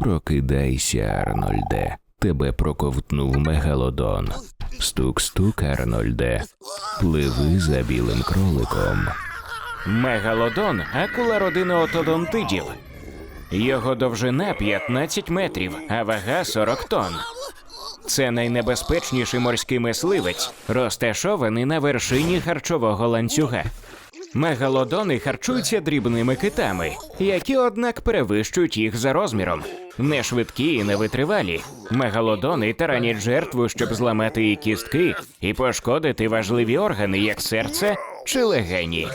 Прокидайся, Арнольде. Тебе проковтнув мегалодон. Стук-стук, Арнольде. Пливи за білим кроликом. Мегалодон акула родини отодонтидів. Його довжина 15 метрів, а вага 40 тонн. Це найнебезпечніший морський мисливець, розташований на вершині харчового ланцюга. Мегалодони харчуються дрібними китами, які, однак, перевищують їх за розміром. Не швидкі і невитривалі. Мегалодони таранять жертву, щоб зламати її кістки і пошкодити важливі органи, як серце чи легені.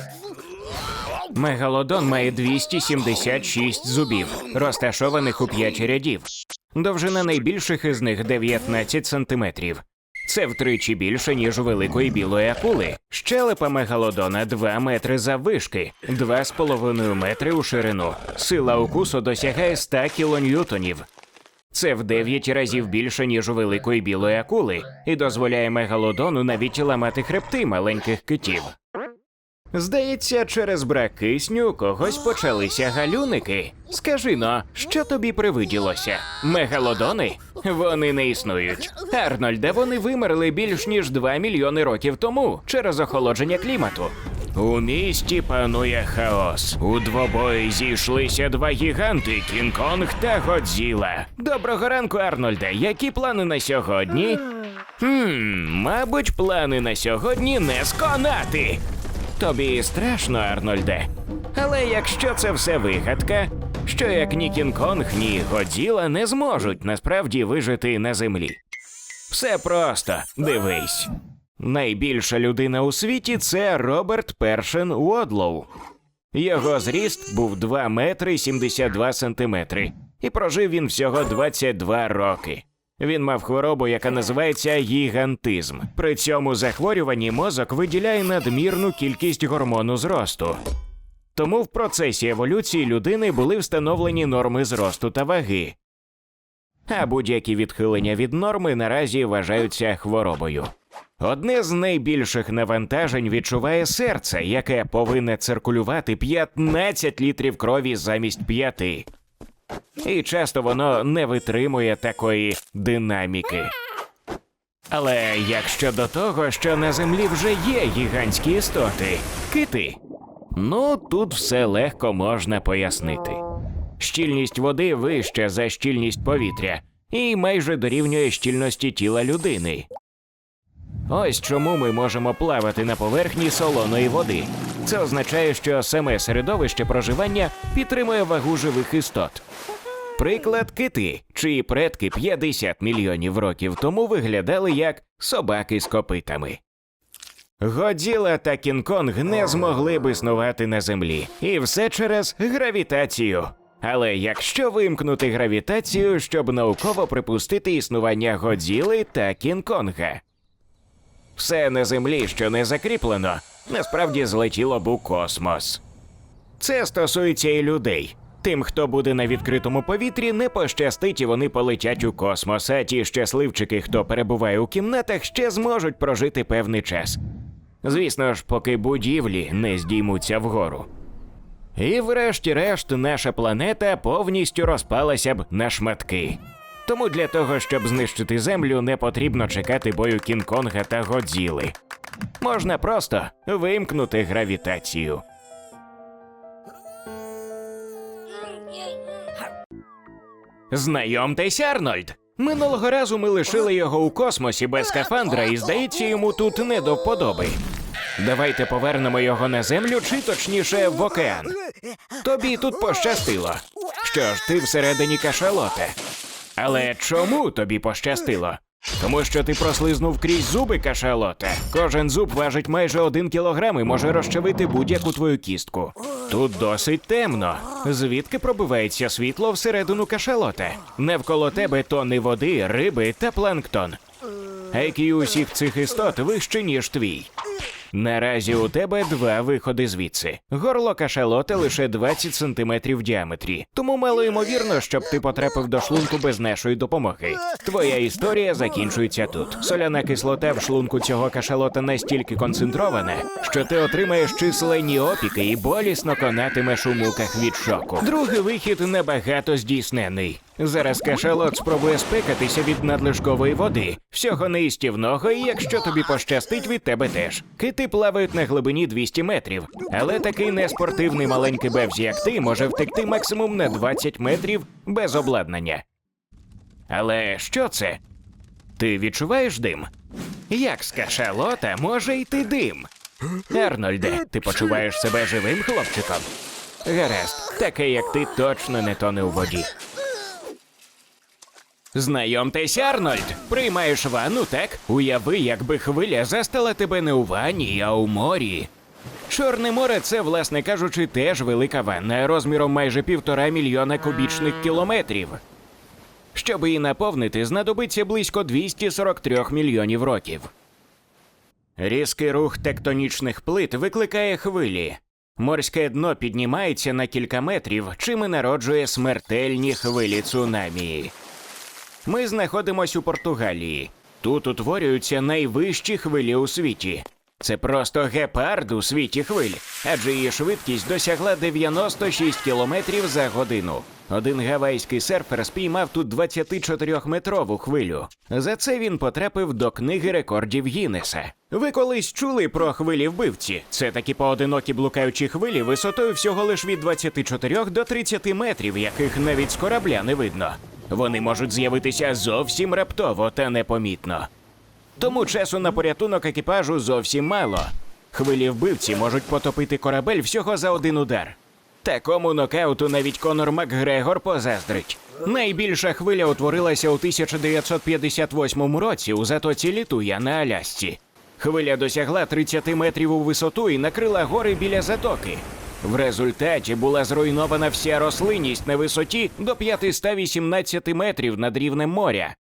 Мегалодон має 276 зубів, розташованих у 5 рядів. Довжина найбільших із них 19 сантиметрів. Це втричі більше, ніж у великої білої акули. Щелепа мегалодона 2 метри заввишки, 2,5 метри у ширину. Сила укусу досягає 100 кілоньютонів. Це в 9 разів більше, ніж у великої білої акули, і дозволяє мегалодону навіть ламати хребти маленьких китів. Здається, через брак кисню когось почалися галюники. Скажи но, що тобі привиділося? Мегалодони? Вони не існують. Арнольде, вони вимерли більш ніж 2 мільйони років тому через охолодження клімату. У місті панує хаос. У двобої зійшлися два гіганти Кінг-Конг та Годзіла. Доброго ранку, Арнольде. Які плани на сьогодні? Хм, мабуть, плани на сьогодні не сконати. Тобі страшно, Арнольде. Але якщо це все вигадка, що як ні Кінг-Конг, ні Годзіла не зможуть насправді вижити на землі. Все просто, дивись. Найбільша людина у світі це Роберт Першин Уодлоу. Його зріст був 2 метри 72 сантиметри, і прожив він всього 22 роки. Він мав хворобу, яка називається гігантизм. При цьому захворюванні мозок виділяє надмірну кількість гормону зросту. Тому в процесі еволюції людини були встановлені норми зросту та ваги. А будь-які відхилення від норми наразі вважаються хворобою. Одне з найбільших навантажень відчуває серце, яке повинне циркулювати 15 літрів крові замість 5. І часто воно не витримує такої динаміки. Але як щодо того, що на землі вже є гігантські істоти, кити. Ну, тут все легко можна пояснити. Щільність води вища за щільність повітря і майже дорівнює щільності тіла людини. Ось чому ми можемо плавати на поверхні солоної води. Це означає, що саме середовище проживання підтримує вагу живих істот. Приклад кити, чиї предки 50 мільйонів років тому виглядали як собаки з копитами. Годзіла та Кінг-Конг не змогли б існувати на землі, і все через гравітацію. Але якщо вимкнути гравітацію, щоб науково припустити існування Годзіли та Кінг-Конга? Все на землі, що не закріплено, насправді злетіло б у космос. Це стосується і людей. Тим, хто буде на відкритому повітрі, не пощастить і вони полетять у космос. А ті щасливчики, хто перебуває у кімнатах, ще зможуть прожити певний час. Звісно ж, поки будівлі не здіймуться вгору. І врешті-решт наша планета повністю розпалася б на шматки. Тому для того, щоб знищити землю, не потрібно чекати бою Кінг-Конга та Годзіли. Можна просто вимкнути гравітацію. Знайомтесь, Арнольд. Минулого разу ми лишили його у космосі без скафандра, і здається, йому тут не до вподоби. Давайте повернемо його на землю, чи точніше в океан. Тобі тут пощастило. Що ж, ти всередині кашалота. Але чому тобі пощастило? Тому що ти прослизнув крізь зуби кашалота. Кожен зуб важить майже один кілограм і може розчавити будь-яку твою кістку. Тут досить темно. Звідки пробивається світло всередину кашалота? Навколо тебе тони води, риби та планктон. IQ усіх цих істот вище, ніж твій. Наразі у тебе два виходи звідси. Горло кашалота лише 20 сантиметрів в діаметрі, тому мало ймовірно, щоб ти потрапив до шлунку без нашої допомоги. Твоя історія закінчується тут. Соляна кислота в шлунку цього кашалота настільки концентрована, що ти отримаєш численні опіки і болісно конатимеш у муках від шоку. Другий вихід набагато здійснений. Зараз кашалот спробує спекатися від надлишкової води, всього неїстівного, і якщо тобі пощастить, від тебе теж. Кити плавають на глибині 200 метрів, але такий неспортивний маленький бевзі, як ти, може втекти максимум на 20 метрів без обладнання. Але що це? Ти відчуваєш дим? Як з кашалота може йти дим? Арнольде, ти почуваєш себе живим хлопчиком? Гаразд, такий як ти точно не тоне у воді. Знайомтесь, Арнольд. Приймаєш ванну, так? Уяви, якби хвиля застала тебе не у ванні, а у морі. Чорне море це, власне кажучи, теж велика ванна розміром майже півтора мільйона кубічних кілометрів. Щоб її наповнити, знадобиться близько 243 мільйонів років. Різкий рух тектонічних плит викликає хвилі. Морське дно піднімається на кілька метрів, чим і народжує смертельні хвилі цунамі. Ми знаходимося у Португалії. Тут утворюються найвищі хвилі у світі. Це просто гепард у світі хвиль, адже її швидкість досягла 96 кілометрів за годину. Один гавайський серфер спіймав тут 24-метрову хвилю. За це він потрапив до книги рекордів Гіннеса. Ви колись чули про хвилі вбивці? Це такі поодинокі блукаючі хвилі висотою всього лиш від 24 до 30 метрів, яких навіть з корабля не видно. Вони можуть з'явитися зовсім раптово та непомітно. Тому часу на порятунок екіпажу зовсім мало. Хвилі вбивці можуть потопити корабель всього за один удар. Такому нокауту навіть Конор Макгрегор позаздрить. Найбільша хвиля утворилася у 1958 році у затоці Літуя на Алясці. Хвиля досягла 30 метрів у висоту і накрила гори біля затоки. В результаті була зруйнована вся рослинність на висоті до 518 метрів над рівнем моря.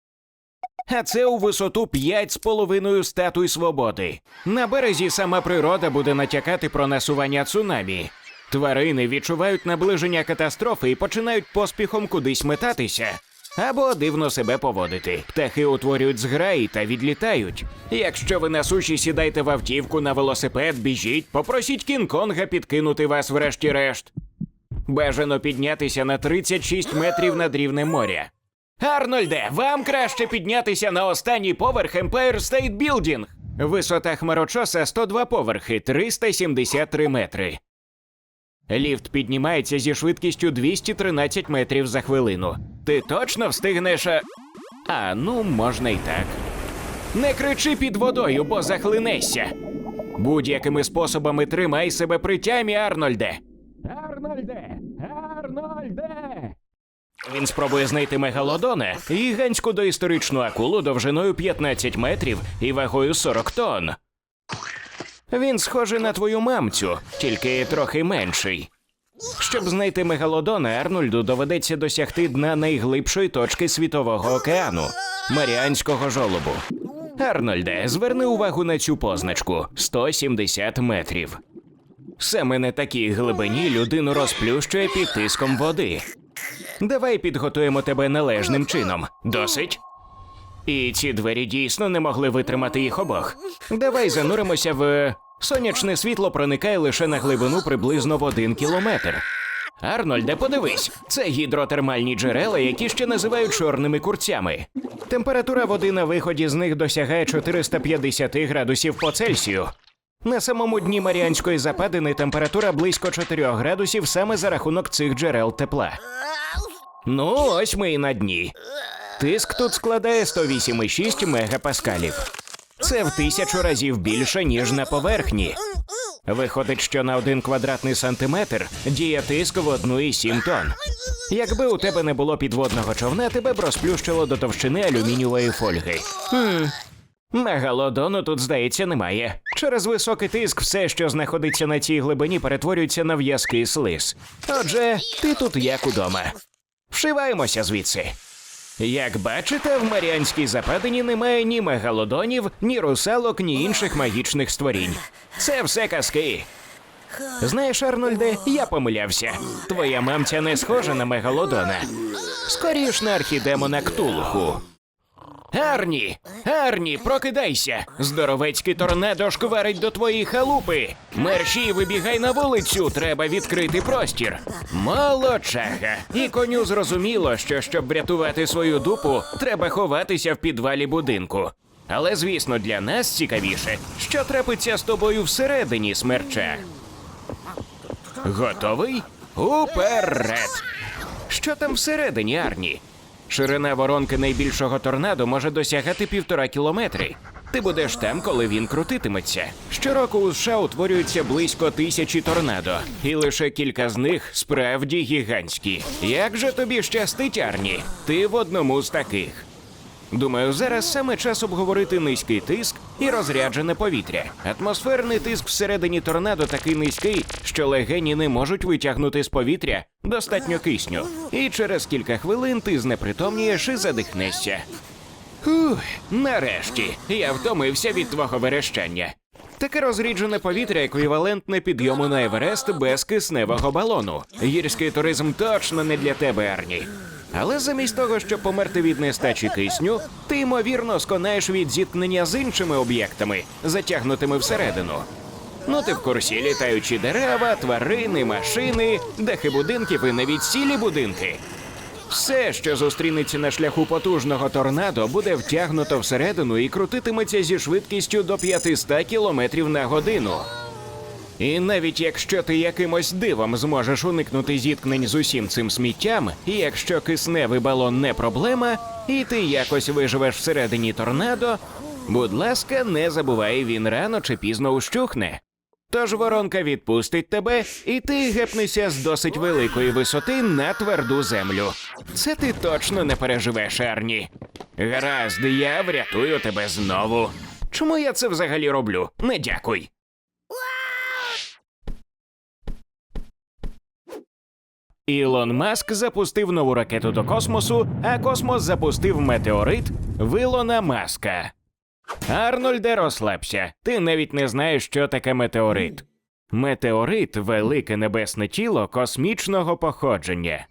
А це у висоту 5,5 статуй свободи. На березі сама природа буде натякати про насування цунамі. Тварини відчувають наближення катастрофи і починають поспіхом кудись метатися. Або дивно себе поводити. Птахи утворюють зграї та відлітають. Якщо ви на суші сідайте в автівку на велосипед, біжіть, попросіть Кінг-Конга підкинути вас врешті-решт. Бажано піднятися на 36 метрів над рівнем моря. Арнольде, вам краще піднятися на останній поверх Empire State Building. Висота хмарочоса 102 поверхи, 373 метри. Ліфт піднімається зі швидкістю 213 метрів за хвилину. Ти точно встигнеш. а- ну, можна й так. Не кричи під водою, бо захлинешся. Будь-якими способами тримай себе при тямі, Арнольде. Арнольде! Арнольде! Він спробує знайти мегалодона, гігантську доісторичну акулу довжиною 15 метрів і вагою 40 тонн. Він схожий на твою мамцю, тільки трохи менший. Щоб знайти мегалодона, Арнольду доведеться досягти дна найглибшої точки світового океану Маріанського жолобу. Арнольде, зверни увагу на цю позначку 170 метрів. Саме на такій глибині людину розплющує під тиском води. Давай підготуємо тебе належним чином. Досить? І ці двері дійсно не могли витримати їх обох. Давай зануримося в. Сонячне світло проникає лише на глибину приблизно в один кілометр. Арнольде, подивись, це гідротермальні джерела, які ще називають чорними курцями. Температура води на виході з них досягає 450 градусів по Цельсію. На самому дні Маріанської западини температура близько 4 градусів саме за рахунок цих джерел тепла. Ну, ось ми і на дні. Тиск тут складає 108,6 мегапаскалів. Це в тисячу разів більше, ніж на поверхні. Виходить, що на один квадратний сантиметр діє тиск в 1,7 тонн. Якби у тебе не було підводного човна, тебе б розплющило до товщини алюмінієвої фольги. Хм. Мегалодону тут, здається, немає. Через високий тиск все, що знаходиться на цій глибині, перетворюється на в'язкий слиз. Отже, ти тут як удома. Вшиваємося звідси. Як бачите, в Маріанській западині немає ні мегалодонів, ні русалок, ні інших магічних створінь. Це все казки. Знаєш, Арнольде, я помилявся. Твоя мамця не схожа на мегалодона. Скоріш на архідемона Ктулху. Арні! Арні, прокидайся! Здоровецький торнадо шкварить до твоєї халупи. Мерші, вибігай на вулицю, треба відкрити простір. Молодчага. І коню зрозуміло, що щоб врятувати свою дупу, треба ховатися в підвалі будинку. Але звісно, для нас цікавіше, що трапиться з тобою всередині смерча. Готовий? Уперед! Що там всередині, Арні? Ширина воронки найбільшого торнадо може досягати півтора кілометри. Ти будеш там, коли він крутитиметься. Щороку у США утворюється близько тисячі торнадо, і лише кілька з них справді гігантські. Як же тобі щастить, Арні? Ти в одному з таких. Думаю, зараз саме час обговорити низький тиск і розряджене повітря. Атмосферний тиск всередині торнадо такий низький, що легені не можуть витягнути з повітря достатньо кисню. І через кілька хвилин ти знепритомнієш і задихнешся. Ух, нарешті я втомився від твого верещання. Таке розріджене повітря еквівалентне підйому на Еверест без кисневого балону. Гірський туризм точно не для тебе, Арні. Але замість того, щоб померти від нестачі кисню, ти ймовірно сконаєш від зіткнення з іншими об'єктами, затягнутими всередину. Ну, ти в курсі літаючі дерева, тварини, машини, дахи будинків і навіть цілі будинки. Все, що зустрінеться на шляху потужного торнадо, буде втягнуто всередину і крутитиметься зі швидкістю до 500 км на годину. І навіть якщо ти якимось дивом зможеш уникнути зіткнень з усім цим сміттям, і якщо кисневий балон не проблема, і ти якось виживеш всередині торнадо, будь ласка, не забувай, він рано чи пізно ущухне. Тож воронка відпустить тебе, і ти гепнешся з досить великої висоти на тверду землю. Це ти точно не переживеш, Арні. Гаразд, я врятую тебе знову. Чому я це взагалі роблю? Не дякуй. Ілон Маск запустив нову ракету до космосу, а космос запустив метеорит в Ілона Маска. Арнольде, розслабся. Ти навіть не знаєш, що таке метеорит. Метеорит велике небесне тіло космічного походження.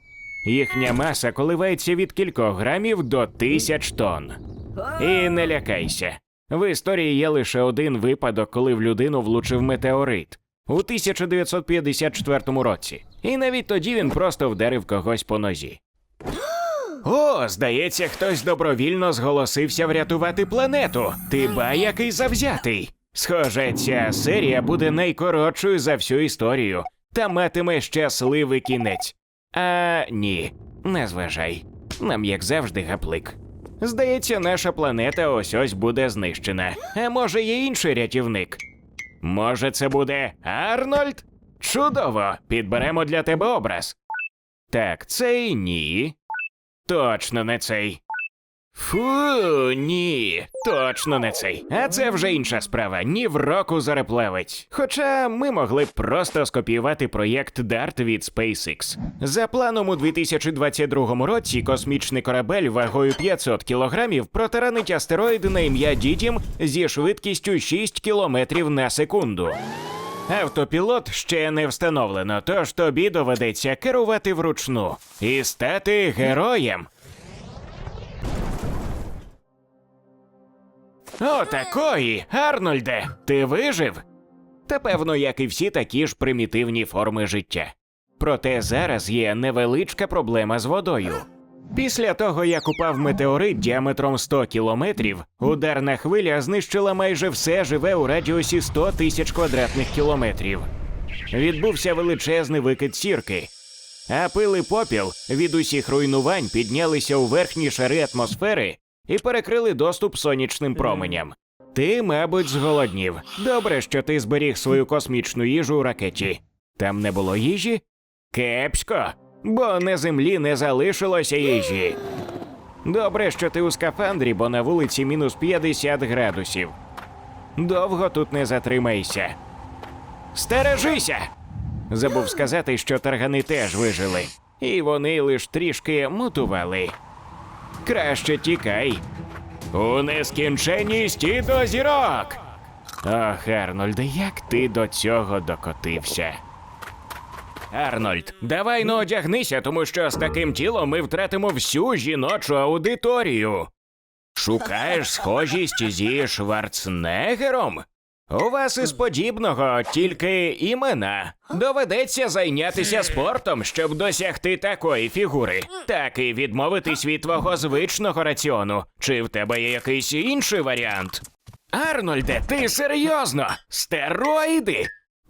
Їхня маса коливається від кількох грамів до тисяч тонн. І не лякайся. В історії є лише один випадок, коли в людину влучив метеорит у 1954 році. І навіть тоді він просто вдарив когось по нозі. О, здається, хтось добровільно зголосився врятувати планету. Ти ба який завзятий. Схоже, ця серія буде найкоротшою за всю історію та матиме щасливий кінець. А ні, не зважай. Нам, як завжди, гаплик. Здається, наша планета ось ось буде знищена. А може, є інший рятівник? Може, це буде Арнольд? Чудово! Підберемо для тебе образ. Так, цей ні. Точно не цей. Фу, ні, точно не цей. А це вже інша справа. Ні в року зареплевець. Хоча ми могли б просто скопіювати проєкт DART від SpaceX. За планом у 2022 році космічний корабель вагою 500 кілограмів протаранить астероїд на ім'я Дідім зі швидкістю 6 кілометрів на секунду. Автопілот ще не встановлено, тож тобі доведеться керувати вручну і стати героєм. О, такої, Арнольде, ти вижив? Та певно, як і всі такі ж примітивні форми життя. Проте зараз є невеличка проблема з водою. Після того, як упав метеорит діаметром 100 кілометрів, ударна хвиля знищила майже все живе у радіусі 100 тисяч квадратних кілометрів. Відбувся величезний викид сірки, а пил і попіл від усіх руйнувань піднялися у верхні шари атмосфери і перекрили доступ сонячним променям. Ти, мабуть, зголоднів. Добре, що ти зберіг свою космічну їжу у ракеті. Там не було їжі? Кепсько, бо на землі не залишилося їжі. Добре, що ти у скафандрі, бо на вулиці мінус 50 градусів. Довго тут не затримайся. Стережися! Забув сказати, що таргани теж вижили, і вони лиш трішки мутували. Краще тікай. У нескінченність і до зірок. Ох, Арнольде, як ти до цього докотився? Арнольд, давай ну одягнися, тому що з таким тілом ми втратимо всю жіночу аудиторію. Шукаєш схожість зі Шварценеггером? У вас із подібного тільки імена. Доведеться зайнятися спортом, щоб досягти такої фігури. Так і відмовитись від твого звичного раціону. Чи в тебе є якийсь інший варіант? Арнольде, ти серйозно? Стероїди?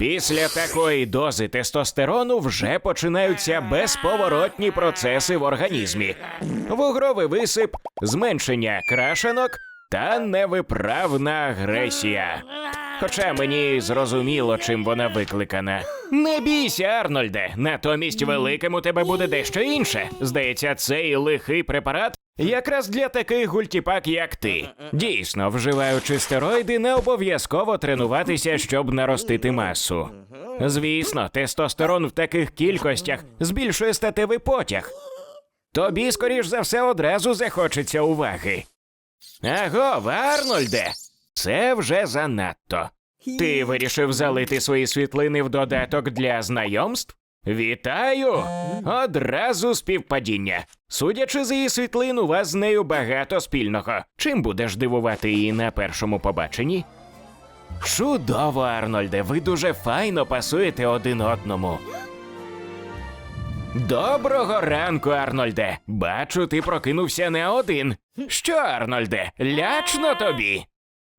Після такої дози тестостерону вже починаються безповоротні процеси в організмі: вугровий висип, зменшення крашенок та невиправна агресія. Хоча мені зрозуміло, чим вона викликана. Не бійся, Арнольде. Натомість великим у тебе буде дещо інше. Здається, цей лихий препарат якраз для таких гультіпак, як ти. Дійсно, вживаючи стероїди, не обов'язково тренуватися, щоб наростити масу. Звісно, тестостерон в таких кількостях збільшує статевий потяг. Тобі, скоріш за все, одразу захочеться уваги. Аго, Арнольде, це вже занадто. Ти вирішив залити свої світлини в додаток для знайомств? Вітаю! Одразу співпадіння. Судячи з її світлин, у вас з нею багато спільного. Чим будеш дивувати її на першому побаченні? Чудово, Арнольде, ви дуже файно пасуєте один одному. Доброго ранку, Арнольде. Бачу, ти прокинувся не один. Що, Арнольде, лячно тобі?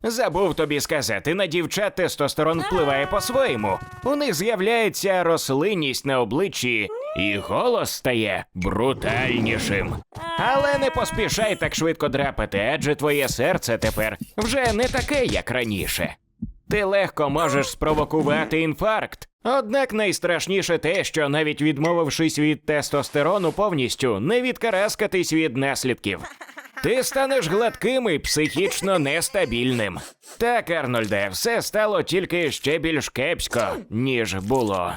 Забув тобі сказати, на дівчат тестостерон впливає по-своєму. У них з'являється рослинність на обличчі, і голос стає брутальнішим. Але не поспішай так швидко драпати, адже твоє серце тепер вже не таке, як раніше. Ти легко можеш спровокувати інфаркт. Однак найстрашніше те, що навіть відмовившись від тестостерону повністю, не відкараскатись від наслідків. Ти станеш гладким і психічно нестабільним. Так, Арнольде, все стало тільки ще більш кепсько, ніж було.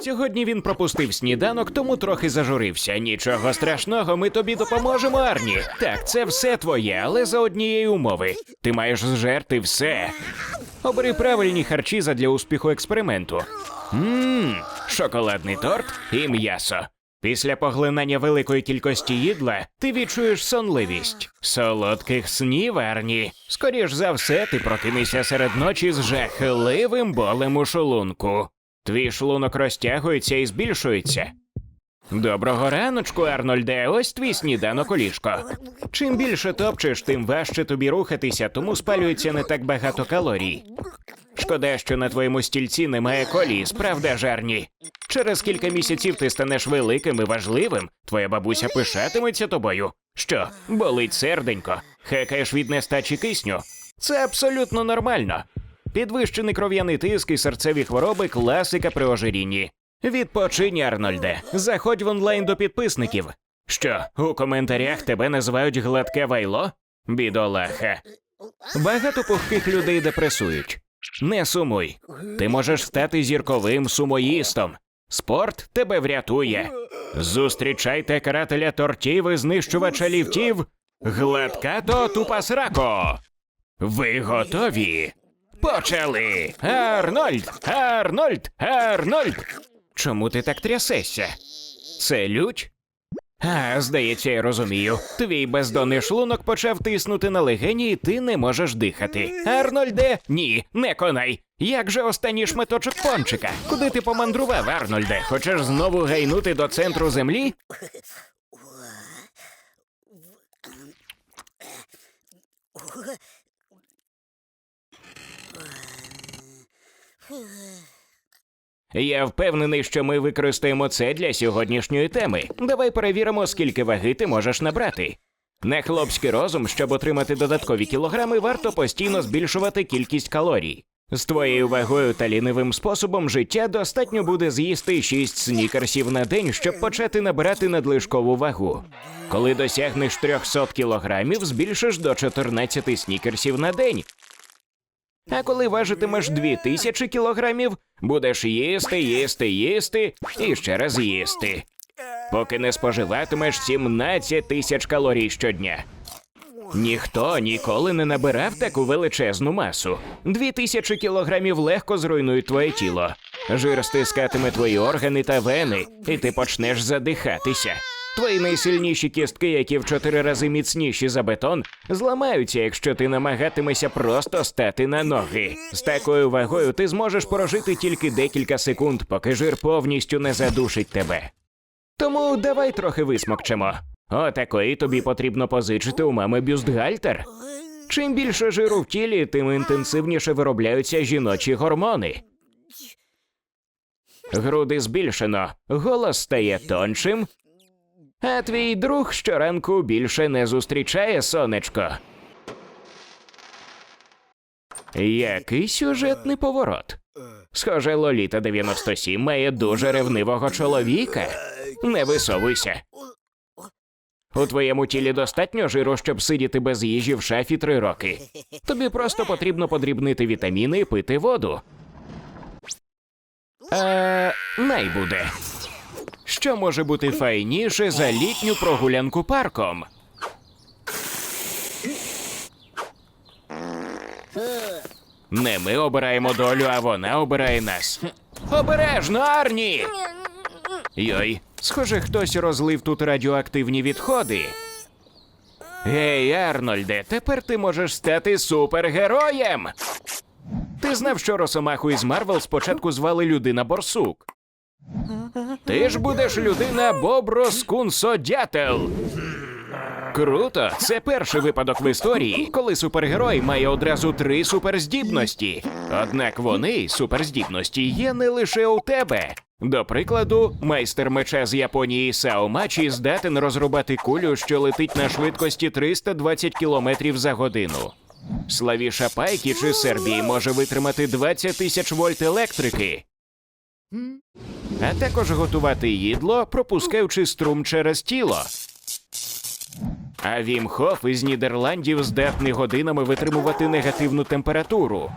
Сьогодні він пропустив сніданок, тому трохи зажурився. Нічого страшного, ми тобі допоможемо, Арні. Так, це все твоє, але за однієї умови. Ти маєш зжерти все. Обери правильні харчі задля успіху експерименту. Мм, шоколадний торт і м'ясо. Після поглинання великої кількості їдла ти відчуєш сонливість. Солодких снів, Арні. Скоріш за все, ти прокинешся серед ночі з жахливим болем у шлунку. Твій шлунок розтягується і збільшується. Доброго раночку, Арнольде. Ось твій сніданок у ліжко. Чим більше топчеш, тим важче тобі рухатися, тому спалюється не так багато калорій. Шкода, що на твоєму стільці немає коліс, правда, жарні? Через кілька місяців ти станеш великим і важливим. Твоя бабуся пишатиметься тобою. Що, болить серденько, хекаєш від нестачі кисню? Це абсолютно нормально. Підвищений кров'яний тиск і серцеві хвороби класика при ожирінні. Відпочинь, Арнольде. Заходь в онлайн до підписників. Що, у коментарях тебе називають гладке вайло? Бідолаха. Багато пухких людей депресують. Не сумуй. Ти можеш стати зірковим сумоїстом. Спорт тебе врятує. Зустрічайте карателя тортів і знищувача ліфтів Гладкато Тупасрако. Ви готові? Почали! Арнольд! Арнольд! Арнольд! Чому ти так трясешся? Це лють? А, здається, я розумію. Твій бездонний шлунок почав тиснути на легені, і ти не можеш дихати. Арнольде, ні, не конай. Як же останній шматочок пончика? Куди ти помандрував, Арнольде? Хочеш знову гайнути до центру землі? Я впевнений, що ми використаємо це для сьогоднішньої теми. Давай перевіримо, скільки ваги ти можеш набрати. На хлопський розум, щоб отримати додаткові кілограми, варто постійно збільшувати кількість калорій. З твоєю вагою та лінивим способом життя достатньо буде з'їсти 6 снікерсів на день, щоб почати набирати надлишкову вагу. Коли досягнеш 300 кілограмів, збільшиш до 14 снікерсів на день. А коли важитимеш 2000 кілограмів, будеш їсти, їсти, їсти і ще раз їсти. Поки не споживатимеш 17 тисяч калорій щодня. Ніхто ніколи не набирав таку величезну масу. Дві тисячі кілограмів легко зруйнують твоє тіло. Жир стискатиме твої органи та вени, і ти почнеш задихатися. Твої найсильніші кістки, які в чотири рази міцніші за бетон, зламаються, якщо ти намагатимешся просто стати на ноги. З такою вагою ти зможеш прожити тільки декілька секунд, поки жир повністю не задушить тебе. Тому давай трохи висмокчемо. Отакої тобі потрібно позичити у мами бюстгальтер. Чим більше жиру в тілі, тим інтенсивніше виробляються жіночі гормони. Груди збільшено, голос стає тоншим, а твій друг щоранку більше не зустрічає сонечко. Який сюжетний поворот. Схоже, Лоліта 97 має дуже ревнивого чоловіка. Не висовуйся. У твоєму тілі достатньо жиру, щоб сидіти без їжі в шафі три роки. Тобі просто потрібно подрібнити вітаміни і пити воду. Е, най буде. Що може бути файніше за літню прогулянку парком? Не ми обираємо долю, а вона обирає нас. Обережно, Арні! Йой, схоже, хтось розлив тут радіоактивні відходи. Гей, Арнольде, тепер ти можеш стати супергероєм. Ти знав, що Росомаху із Марвел спочатку звали людина Борсук. Ти ж будеш людина Боброскунсодятел. Круто! Це перший випадок в історії, коли супергерой має одразу три суперздібності. Однак вони, суперздібності, є не лише у тебе. До прикладу, майстер меча з Японії Сао Мачі здатен розрубати кулю, що летить на швидкості 320 км за годину. Славіша Пайкі чи Сербії може витримати 20 тисяч вольт електрики. А також готувати їдло, пропускаючи струм через тіло. А Вім Хоф із Нідерландів здатний годинами витримувати негативну температуру.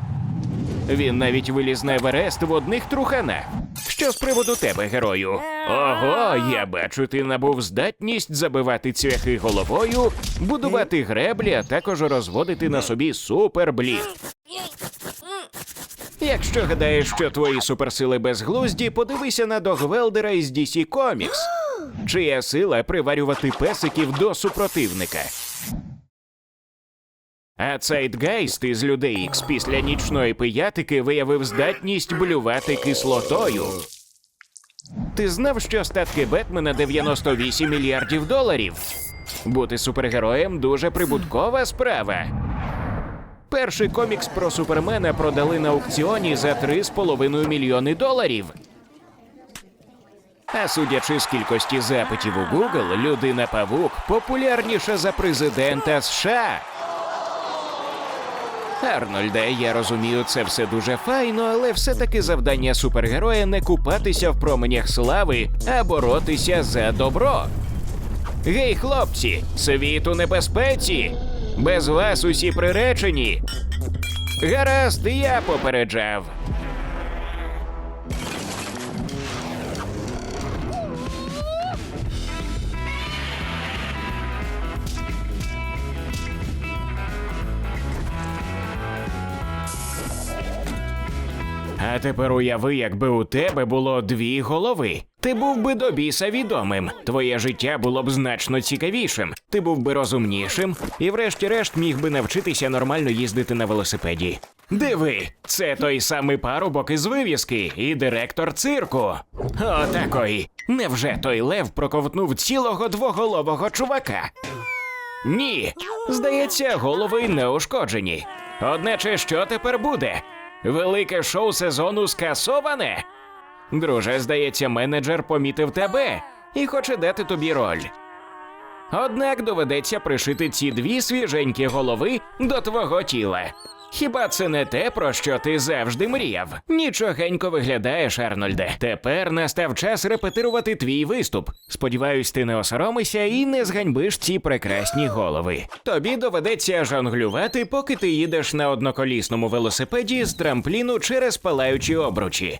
Він навіть виліз на Еверест в одних труханах. Що з приводу тебе, герою? Ого, я бачу, ти набув здатність забивати цвяхи головою, будувати греблі, а також розводити на собі супербліт. Якщо гадаєш, що твої суперсили безглузді, подивися на Догвелдера із DC Comics. Чия сила приварювати песиків до супротивника. А Цейтгейст із людей Ікс після нічної пиятики виявив здатність блювати кислотою. Ти знав, що статки Бетмена 98 мільярдів доларів? Бути супергероєм дуже прибуткова справа. Перший комікс про супермена продали на аукціоні за 3,5 мільйони доларів. А судячи з кількості запитів у Google, людина Павук популярніша за президента США. Арнольде, я розумію, це все дуже файно, але все-таки завдання супергероя не купатися в променях слави, а боротися за добро. Гей, хлопці, світ у небезпеці! Без вас усі приречені. Гаразд, я попереджав. А тепер уяви, якби у тебе було дві голови. Ти був би до біса відомим. Твоє життя було б значно цікавішим. Ти був би розумнішим і, врешті-решт, міг би навчитися нормально їздити на велосипеді. Диви, це той самий парубок із вивіски і директор цирку. О, такої. Невже той лев проковтнув цілого двоголового чувака? Ні, здається, голови не ушкоджені. Одначе, що тепер буде? Велике шоу сезону скасоване? Друже, здається, менеджер помітив тебе і хоче дати тобі роль. Однак доведеться пришити ці дві свіженькі голови до твого тіла. Хіба це не те, про що ти завжди мріяв? Нічогенько виглядаєш, Арнольде. Тепер настав час репетирувати твій виступ. Сподіваюсь, ти не осоромишся і не зганьбиш ці прекрасні голови. Тобі доведеться жонглювати, поки ти їдеш на одноколісному велосипеді з трампліну через палаючі обручі.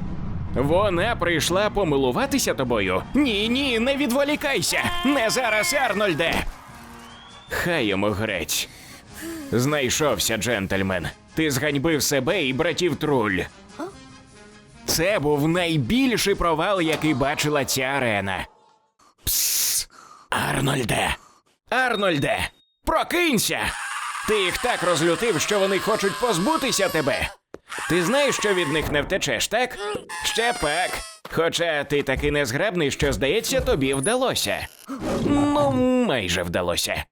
Вона прийшла помилуватися тобою? Ні, ні, не відволікайся! Не зараз, Арнольде! Хай йому грець. Знайшовся, джентльмен. Ти зганьбив себе і братів труль. Це був найбільший провал, який бачила ця арена. Пс, Арнольде! Арнольде! Прокинься! Ти їх так розлютив, що вони хочуть позбутися тебе. Ти знаєш, що від них не втечеш, так? Ще пак. Хоча ти такий незграбний, що, здається, тобі вдалося. Ну, майже вдалося.